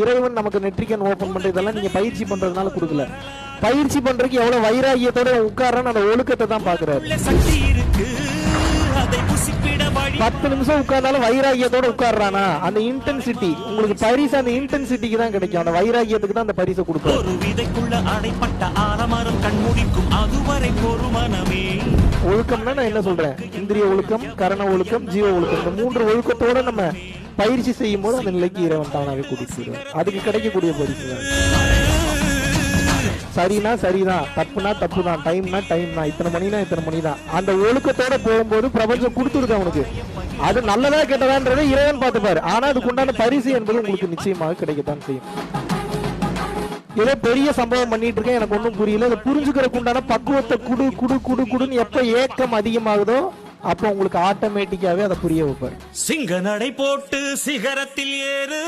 இறைவன் நமக்கு நெற்றிக்கன் ஓபன் பண்றது இதெல்லாம் நீங்க பயிற்சி பண்றதுனால கொடுக்கல. பயிற்சி பண்றதுக்கு எவ்வளவு வைராகியத்தோட உட்கார்றான்னு அந்த ஒழுக்கத்தை தான் வழி பத்து நிமிஷம் உட்கார்ந்தாலும் வைராகியத்தோட உட்கார்றானா? அந்த இன்டென்சிட்டி உங்களுக்கு பரிசு அந்த இன்டென்சிட்டிக்கு தான் கிடைக்கும். அந்த வைராகியத்துக்கு தான் அந்த பரிசை கொடுப்பாரு. ஒரு விதைக்குள்ள அடைப்பட்ட ஆலமரம் கண்முடிக்கும். அதுவரை பொறுமனமே ஒழுக்கம்னா நான் என்ன சொல்றேன்? இந்திரிய ஒழுக்கம் கரண ஒழுக்கம் ஜீவ ஒழுக்கம். இந்த மூன்று ஒழுக்கத்தோட நம்ம பயிற்சி செய்யும் போது அந்த நிலைக்கு இறைவன் தானாகவே கூட்டிட்டு போயிடுவார் அதுக்கு கிடைக்கக்கூடிய பரிசு தான். சரினா சரிதான். தப்புனா தப்பு தான் டைம்னா டைம் தான் இத்தனை மணினா இத்தனை மணி தான் அந்த ஒழுக்கத்தோட போகும்போது பிரபஞ்சம் கொடுத்துருக்கு அவனுக்கு. அது நல்லதா கெட்டதான்றதை இறைவன் பார்த்துப்பாரு. ஆனா அதுக்கு உண்டான பரிசு என்பது உங்களுக்கு நிச்சயமாக கிடைக்கத்தான் செய்யும். ஏதோ பெரிய சம்பவம் பண்ணிட்டு இருக்கேன். எனக்கு ஒன்றும் புரியல. அதை புரிஞ்சுக்கிறதுக்கு உண்டான பக்குவத்தை குடு குடு குடு குடுன்னு எப்போ ஏக்கம் அதிகமாகுதோ அப்போ உங்களுக்கு ஆட்டோமேட்டிக்காவே அதை புரிய வைப்பாரு. சிங்க நடை போட்டு சிகரத்தில் ஏறு.